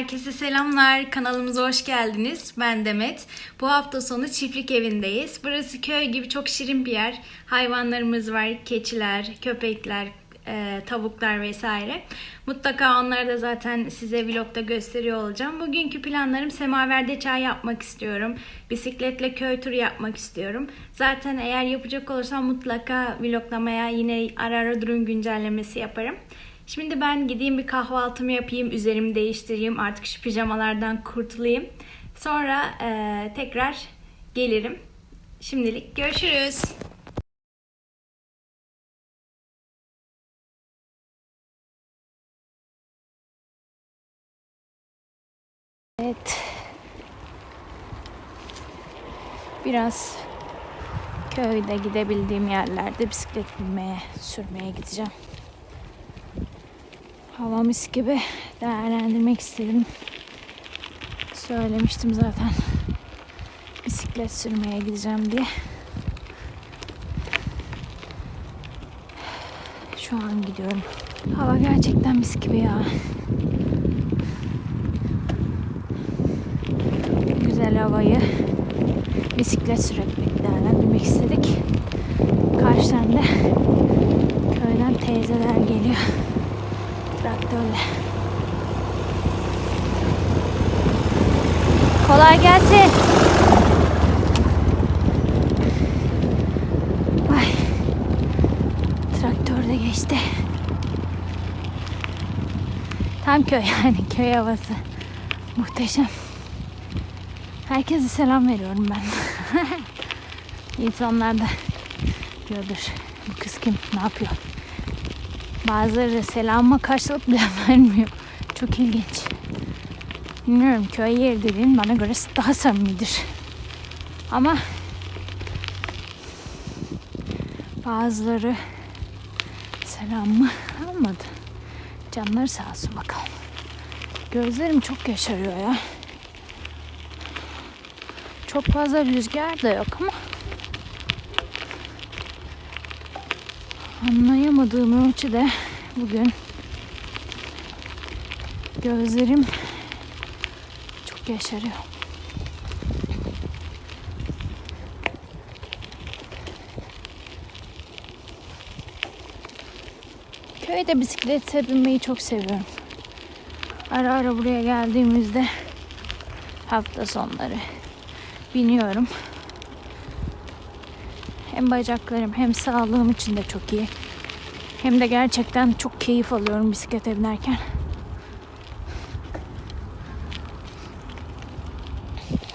Herkese selamlar. Kanalımıza hoş geldiniz. Ben Demet. Bu hafta sonu çiftlik evindeyiz. Burası köy gibi çok şirin bir yer. Hayvanlarımız var. Keçiler, köpekler, e, tavuklar vesaire. Mutlaka onları da zaten size vlogda gösteriyor olacağım. Bugünkü planlarım semaverde çay yapmak istiyorum. Bisikletle köy turu yapmak istiyorum. Zaten eğer yapacak olursam mutlaka vloglamaya yine ara ara durum güncellemesi yaparım. Şimdi ben gideyim bir kahvaltımı yapayım, üzerimi değiştireyim, artık şu pijamalardan kurtulayım. Sonra eee, tekrar gelirim. Şimdilik görüşürüz. Evet. Biraz köyde gidebildiğim yerlerde bisiklet binmeye, sürmeye gideceğim. Hava mis gibi değerlendirmek istedim. Söylemiştim zaten. Bisiklet sürmeye gideceğim diye. Şu an gidiyorum. Hava gerçekten mis gibi ya. Güzel havayı bisiklet sürerek değerlendirmek istedik. Karşıdan da köyden teyzeler geliyor traktörle. Kolay gelsin. Ay. Traktör de geçti. Tam köy yani köy havası. Muhteşem. Herkese selam veriyorum ben. İnsanlar da diyordur. Bu kız kim? Ne yapıyor? Bazıları selamıma karşılık bile vermiyor. Çok ilginç. Bilmiyorum köy yeri dediğin bana göre daha samimidir. Ama bazıları selamımı almadı. Canları sağ olsun bakalım. Gözlerim çok yaşarıyor ya. Çok fazla rüzgar da yok ama anlayamadığım ölçüde bugün gözlerim çok yaşarıyor. Köyde bisiklete binmeyi çok seviyorum. Ara ara buraya geldiğimizde hafta sonları biniyorum. Hem bacaklarım hem sağlığım için de çok iyi. Hem de gerçekten çok keyif alıyorum bisiklete binerken.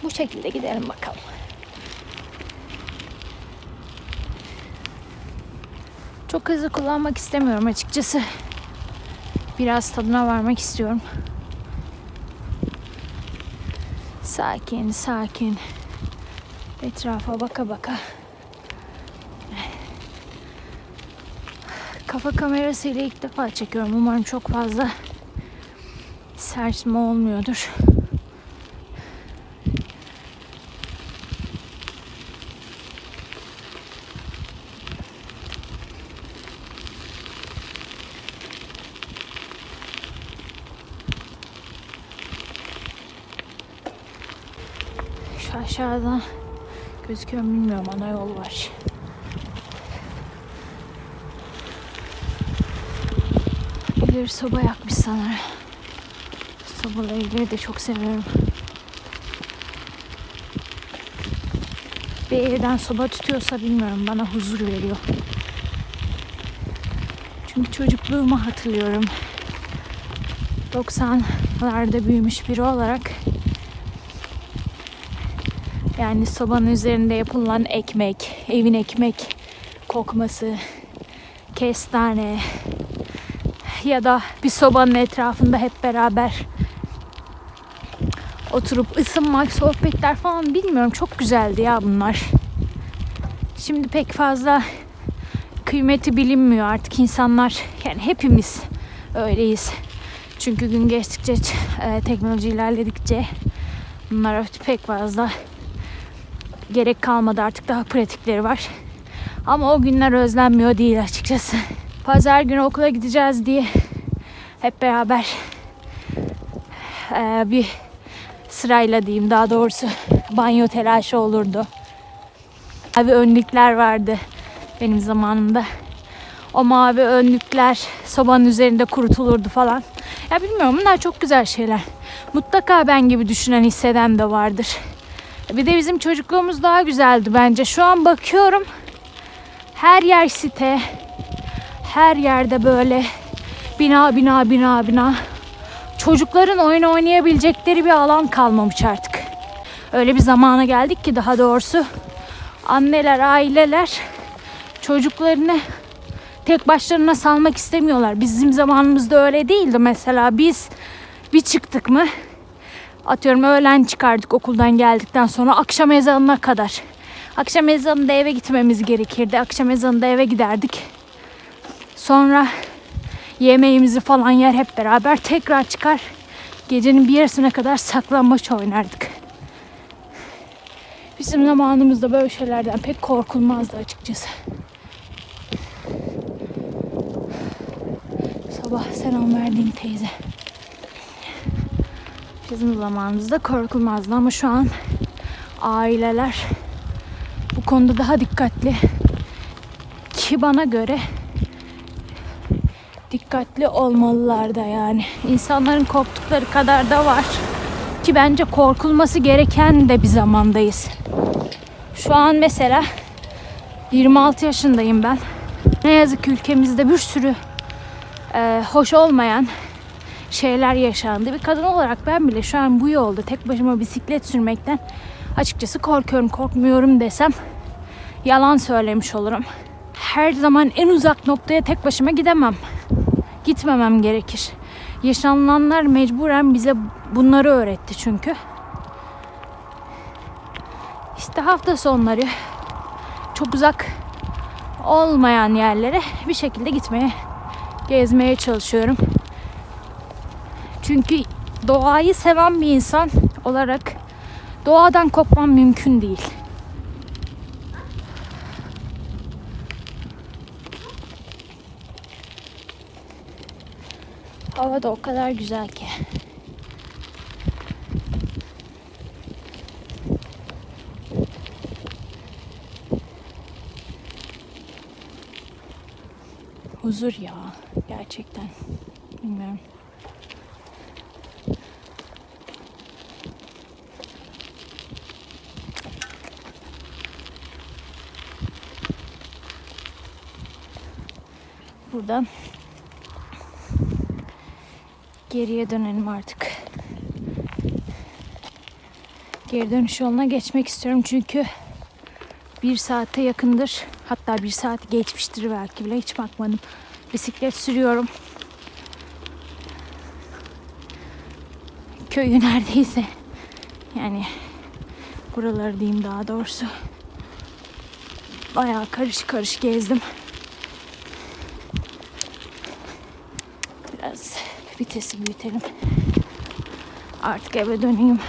Bu şekilde gidelim bakalım. Çok hızlı kullanmak istemiyorum açıkçası. Biraz tadına varmak istiyorum. Sakin, sakin. Etrafa baka baka. Kafa kamerasıyla ilk defa çekiyorum. Umarım çok fazla sarsma olmuyordur. Şu aşağıdan gözüküyor mu bilmiyorum. Ana yol var. Birileri soba yakmış sanırım. Sobalı evleri de çok seviyorum. Bir evden soba tutuyorsa bilmiyorum bana huzur veriyor. Çünkü çocukluğumu hatırlıyorum. 90'larda büyümüş biri olarak yani sobanın üzerinde yapılan ekmek, evin ekmek kokması, kestane, ya da bir sobanın etrafında hep beraber oturup ısınmak, sohbetler falan bilmiyorum çok güzeldi ya bunlar. Şimdi pek fazla kıymeti bilinmiyor artık insanlar yani hepimiz öyleyiz. Çünkü gün geçtikçe e, teknoloji ilerledikçe bunlara pek fazla gerek kalmadı artık daha pratikleri var. Ama o günler özlenmiyor değil açıkçası. Pazar günü okula gideceğiz diye hep beraber e, bir sırayla diyeyim daha doğrusu banyo telaşı olurdu. Abi önlükler vardı benim zamanımda. O mavi önlükler sobanın üzerinde kurutulurdu falan. Ya bilmiyorum bunlar çok güzel şeyler. Mutlaka ben gibi düşünen hisseden de vardır. Bir de bizim çocukluğumuz daha güzeldi bence. Şu an bakıyorum her yer site. Her yerde böyle bina bina bina bina. Çocukların oyun oynayabilecekleri bir alan kalmamış artık. Öyle bir zamana geldik ki daha doğrusu anneler, aileler çocuklarını tek başlarına salmak istemiyorlar. Bizim zamanımızda öyle değildi mesela. Biz bir çıktık mı atıyorum öğlen çıkardık okuldan geldikten sonra akşam ezanına kadar. Akşam ezanında eve gitmemiz gerekirdi. Akşam ezanında eve giderdik. Sonra yemeğimizi falan yer hep beraber tekrar çıkar. Gecenin bir yarısına kadar saklambaç oynardık. Bizim zamanımızda böyle şeylerden pek korkulmazdı açıkçası. Sabah selam verdiğim teyze. Bizim zamanımızda korkulmazdı ama şu an aileler bu konuda daha dikkatli. Ki bana göre dikkatli olmalılar da yani. İnsanların korktukları kadar da var. Ki bence korkulması gereken de bir zamandayız. Şu an mesela 26 yaşındayım ben. Ne yazık ki ülkemizde bir sürü e, hoş olmayan şeyler yaşandı. Bir kadın olarak ben bile şu an bu yolda tek başıma bisiklet sürmekten açıkçası korkuyorum, korkmuyorum desem yalan söylemiş olurum. Her zaman en uzak noktaya tek başıma gidemem. Gitmemem gerekir. Yaşanılanlar mecburen bize bunları öğretti çünkü. İşte hafta sonları çok uzak olmayan yerlere bir şekilde gitmeye, gezmeye çalışıyorum. Çünkü doğayı seven bir insan olarak doğadan kopmam mümkün değil. Hava da o kadar güzel ki. Huzur ya gerçekten. Bilmiyorum. Buradan geriye dönelim artık. Geri dönüş yoluna geçmek istiyorum çünkü bir saate yakındır. Hatta bir saat geçmiştir belki bile hiç bakmadım. Bisiklet sürüyorum. Köyü neredeyse yani buraları diyeyim daha doğrusu. Bayağı karış karış gezdim. Biraz vitesi büyütelim. Artık eve döneyim.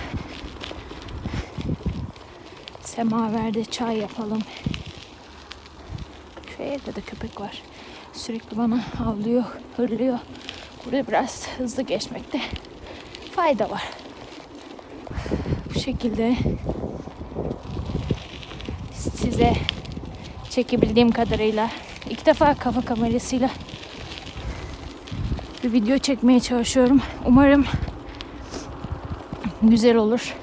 Semaverde çay yapalım. Şu evde de köpek var. Sürekli bana havlıyor, hırlıyor. Burada biraz hızlı geçmekte fayda var. Bu şekilde size çekebildiğim kadarıyla ilk defa kafa kamerasıyla bir video çekmeye çalışıyorum. Umarım güzel olur.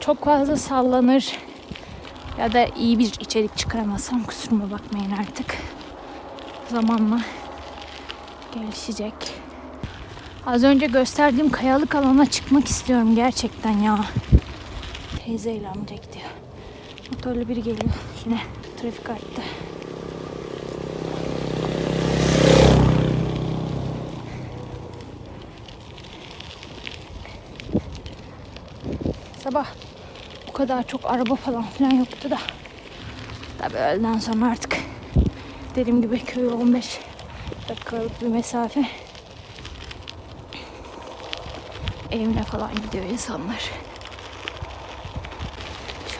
Çok fazla sallanır ya da iyi bir içerik çıkaramazsam kusuruma bakmayın artık. Zamanla gelişecek. Az önce gösterdiğim kayalık alana çıkmak istiyorum gerçekten ya. Teyzeyle amca gidiyor. Motorlu biri geliyor. Yine trafik arttı. Sabah bu kadar çok araba falan filan yoktu da. Tabii öğleden sonra artık dediğim gibi köy 15 dakikalık bir mesafe. Evine falan gidiyor insanlar.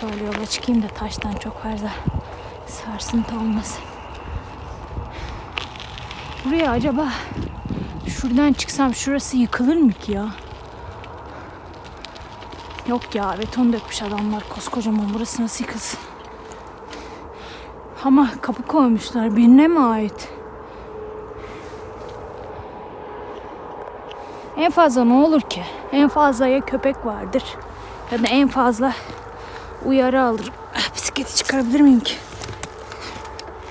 Şöyle yola çıkayım da taştan çok fazla sarsıntı olmasın. Buraya acaba şuradan çıksam şurası yıkılır mı ki ya? Yok ya beton dökmüş adamlar koskocaman burası nasıl yıkılsın. Ama kapı koymuşlar birine mi ait? En fazla ne olur ki? En fazla ya köpek vardır ya da en fazla uyarı alırım. Ah, Bisikleti çıkarabilir miyim ki?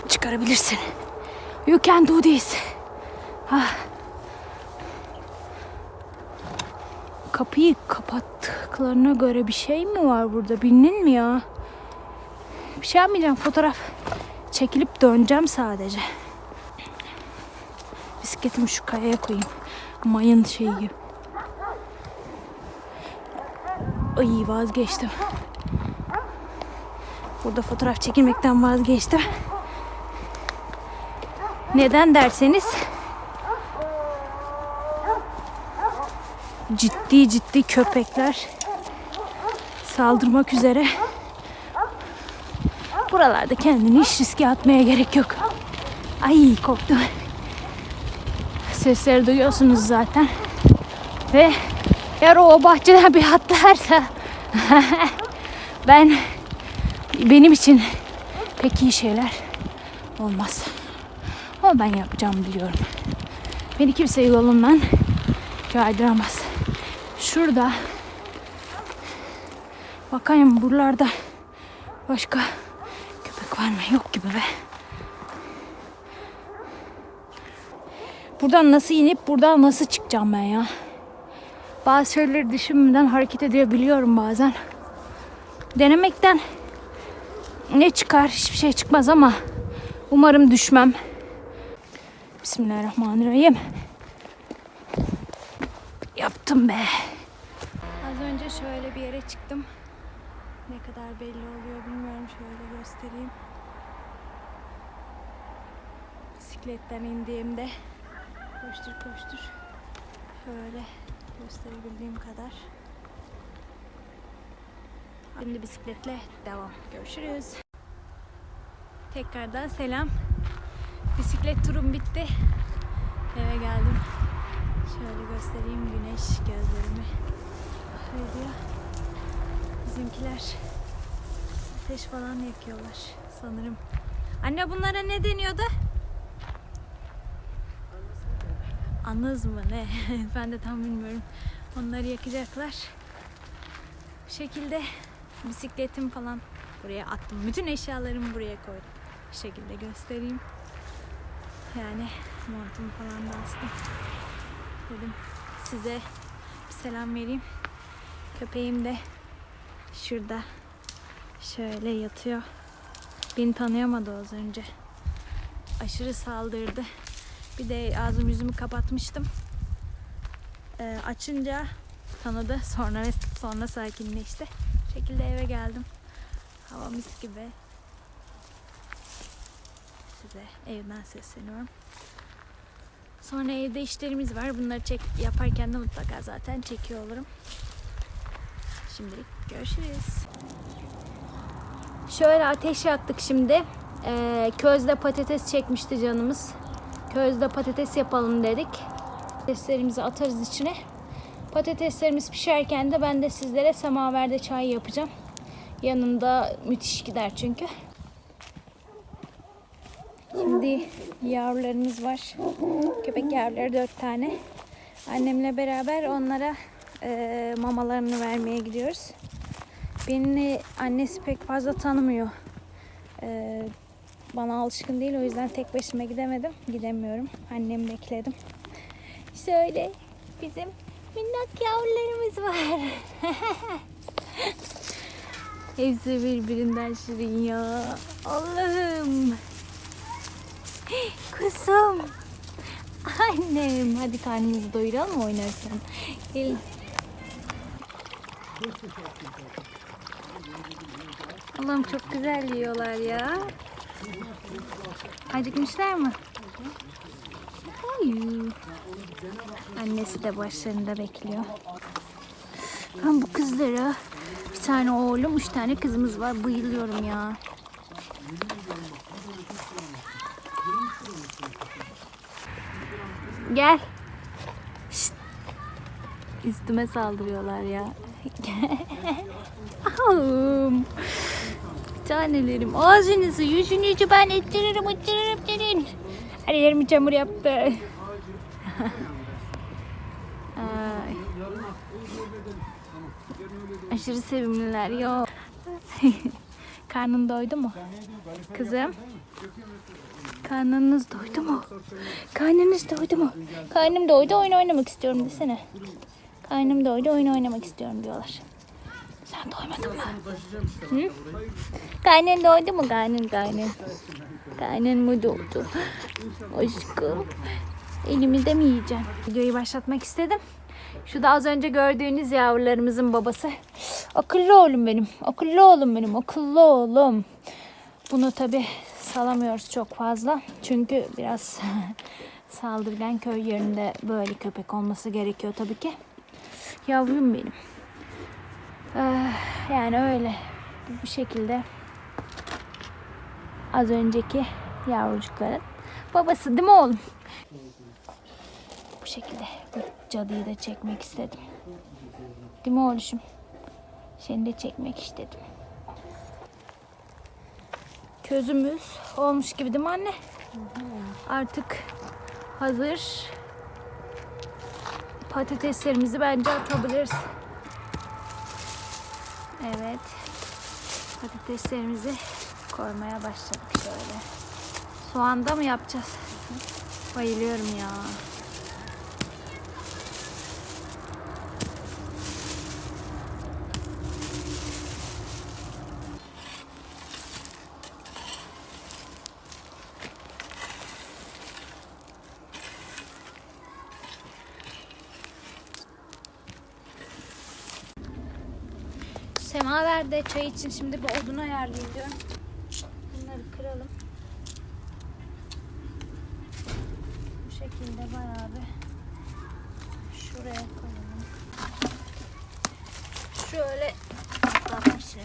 Çıkarabilirsin. You can do this. Ah. Kapıyı kapattıklarına göre bir şey mi var burada? Bildin mi ya? Bir şey yapmayacağım. Fotoğraf çekilip döneceğim sadece. Bisikletimi şu kayaya koyayım. Mayın şeyi gibi. Ay vazgeçtim. Burada fotoğraf çekilmekten vazgeçtim. Neden derseniz ciddi ciddi köpekler saldırmak üzere. Buralarda kendini hiç riske atmaya gerek yok. Ay korktum. Sesleri duyuyorsunuz zaten. Ve eğer o bahçeden bir atlarsa ben benim için pek iyi şeyler olmaz. Ama ben yapacağım biliyorum. Beni kimse yolumdan kaydıramaz. Şurada bakayım buralarda başka köpek var mı? Yok gibi be. Buradan nasıl inip buradan nasıl çıkacağım ben ya? Bazı şeyleri düşünmeden hareket edebiliyorum bazen. Denemekten ne çıkar? Hiçbir şey çıkmaz ama umarım düşmem. Bismillahirrahmanirrahim. Yaptım be. Az önce şöyle bir yere çıktım. Ne kadar belli oluyor bilmiyorum. Şöyle göstereyim. Bisikletten indiğimde koştur koştur. Şöyle gösterebildiğim kadar. Şimdi bisikletle devam. Görüşürüz. Tekrardan selam. Bisiklet turum bitti. Eve geldim. Şöyle göstereyim güneş gözlerimi veriyor. Bizimkiler ateş falan yakıyorlar sanırım. Anne bunlara ne deniyordu? Anız mı ne? ben de tam bilmiyorum. Onları yakacaklar. Bu şekilde bisikletim falan buraya attım. Bütün eşyalarımı buraya koydum. Bu şekilde göstereyim. Yani montumu falan da astım. Dedim size bir selam vereyim. Köpeğim de şurada şöyle yatıyor. Beni tanıyamadı az önce. Aşırı saldırdı. Bir de ağzım yüzümü kapatmıştım. Ee, açınca tanıdı. Sonra ve sonra sakinleşti. Bu şekilde eve geldim. Hava mis gibi. Size evden sesleniyorum. Sonra evde işlerimiz var. Bunları çek yaparken de mutlaka zaten çekiyor olurum. Şimdilik görüşürüz. Şöyle ateş yaktık şimdi. Ee, közde patates çekmişti canımız. Közde patates yapalım dedik. Patateslerimizi atarız içine. Patateslerimiz pişerken de ben de sizlere semaverde çay yapacağım. Yanında müthiş gider çünkü. Şimdi yavrularımız var. Köpek yavruları dört tane. Annemle beraber onlara e, mamalarını vermeye gidiyoruz. Beni annesi pek fazla tanımıyor. E, bana alışkın değil o yüzden tek başıma gidemedim. Gidemiyorum. Annemi bekledim. Şöyle bizim minnak yavrularımız var. Hepsi birbirinden şirin ya. Allah'ım. Kuzum. Annem. Hadi karnımızı doyuralım oynarsan. Gel. Allah'ım çok güzel yiyorlar ya. Acıkmışlar mı? Hayır. Annesi de başlarında bekliyor. Ben bu kızlara bir tane oğlum, üç tane kızımız var. Bayılıyorum ya. Gel. Şşt. Üstüme saldırıyorlar ya. Ahım. Tanelerim ağzınızı yüzünüzü ben ettiririm ettiririm ettiririm. Her yerimi çamur yaptı. Ay. Aşırı sevimliler ya. Karnın doydu mu? Kızım. Karnınız doydu mu? Karnınız doydu mu? Karnım doydu oyun oynamak istiyorum desene. Karnım doydu oyun oynamak istiyorum diyorlar. Sen doymadın mı? Hı? Karnın doydu mu? Karnın karnın. Karnın mı doydu? Aşkım. Elimizde mi yiyeceksin? Videoyu başlatmak istedim. Şu da az önce gördüğünüz yavrularımızın babası. Akıllı oğlum benim. Akıllı oğlum benim. Akıllı oğlum. Bunu tabi salamıyoruz çok fazla. Çünkü biraz saldırgan köy yerinde böyle köpek olması gerekiyor tabii ki. Yavrum benim. Eh, yani öyle. Bu şekilde az önceki yavrucukların babası değil mi oğlum? Bu şekilde bu cadıyı da çekmek istedim. Değil mi oğluşum? Seni de çekmek istedim. Közümüz olmuş gibi değil mi anne? Artık hazır. Patateslerimizi bence atabiliriz. Evet. Patateslerimizi koymaya başladık şöyle. Soğanda mı yapacağız? Bayılıyorum ya. Semaverde çay için şimdi bir odun ayarlayayım diyorum. Bunları kıralım. Bu şekilde bayağı bir şuraya koyalım. Şöyle için.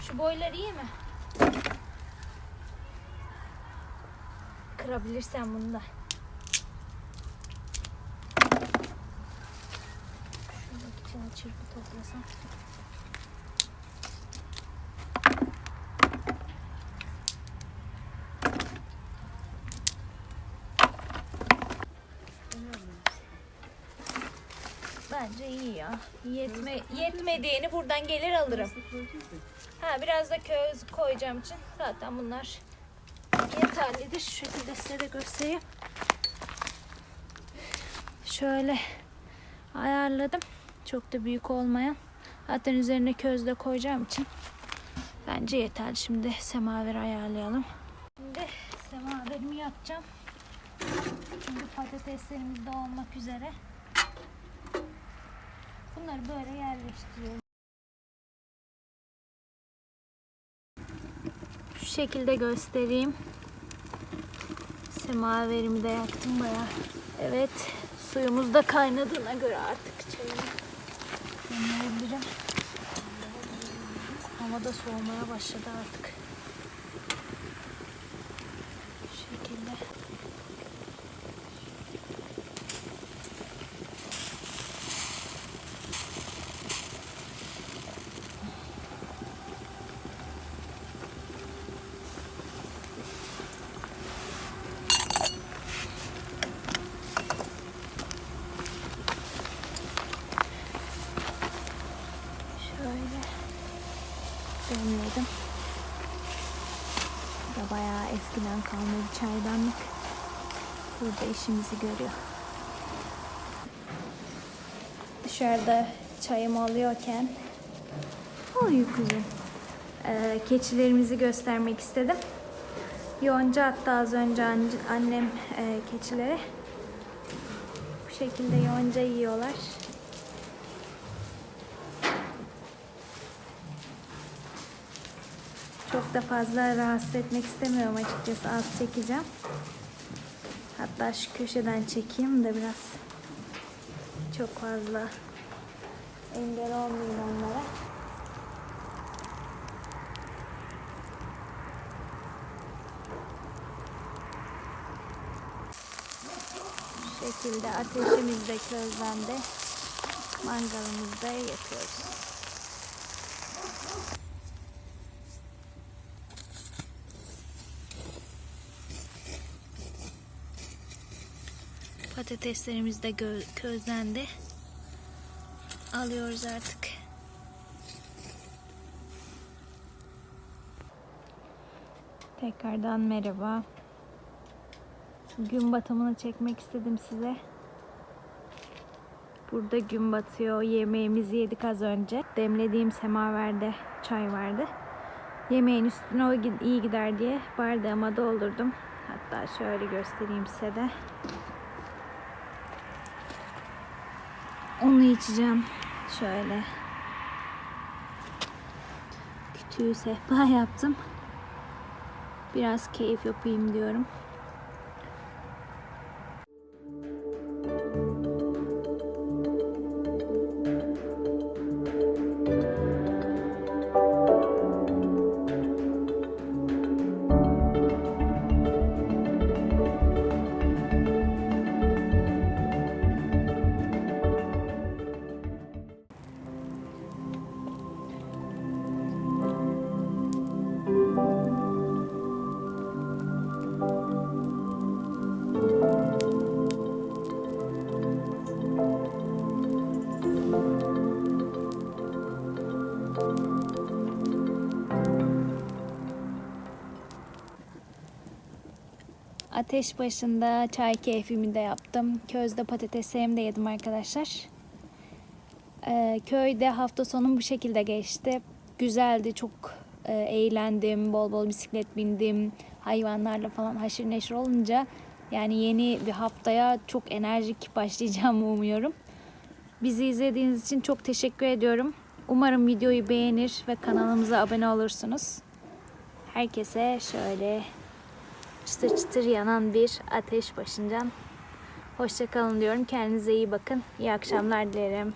Şu boylar iyi mi? Kırabilirsen bunu da. Şuradaki içine çırpı toplasam. Bence iyi ya. Yetme, yetmediğini buradan gelir alırım. Ha biraz da köz koyacağım için zaten bunlar Şu şekilde size de göstereyim. Şöyle ayarladım. Çok da büyük olmayan. Zaten üzerine köz de koyacağım için bence yeterli. Şimdi semaver ayarlayalım. Şimdi semaverimi yapacağım. Çünkü patateslerimiz de olmak üzere. Bunları böyle yerleştiriyorum. Şu şekilde göstereyim. Semaverimi de yaktım bayağı. Evet, suyumuz da kaynadığına göre artık çayını demleyebilirim. Hava da soğumaya başladı artık. Şu şekilde. Şöyle demledim. Bu da eskiden kalma bir çaydanlık. Burada işimizi görüyor. Dışarıda çayım oluyorken Oy kuzum. Ee, keçilerimizi göstermek istedim. Yonca hatta az önce an- annem e, keçilere bu şekilde yonca yiyorlar. Çok da fazla rahatsız etmek istemiyorum açıkçası. Az çekeceğim. Hatta şu köşeden çekeyim de biraz çok fazla engel olmayayım onlara. Şekilde ateşimizde közlemde mangalımızda yapıyoruz. Patateslerimiz de közlendi. Alıyoruz artık. Tekrardan merhaba. Gün batımını çekmek istedim size. Burada gün batıyor. Yemeğimizi yedik az önce. Demlediğim semaverde çay vardı. Yemeğin üstüne o iyi gider diye bardağıma doldurdum. Hatta şöyle göstereyim size de. Onu içeceğim. Şöyle. Kütüğü sehpa yaptım. Biraz keyif yapayım diyorum. Ateş başında çay keyfimi de yaptım. Közde patateslerimi de yedim arkadaşlar. Ee, köyde hafta sonum bu şekilde geçti. Güzeldi, çok e, eğlendim, bol bol bisiklet bindim. Hayvanlarla falan haşır neşir olunca yani yeni bir haftaya çok enerjik başlayacağımı umuyorum. Bizi izlediğiniz için çok teşekkür ediyorum. Umarım videoyu beğenir ve kanalımıza abone olursunuz. Herkese şöyle çıtır çıtır yanan bir ateş başından. Hoşçakalın diyorum. Kendinize iyi bakın. İyi akşamlar dilerim.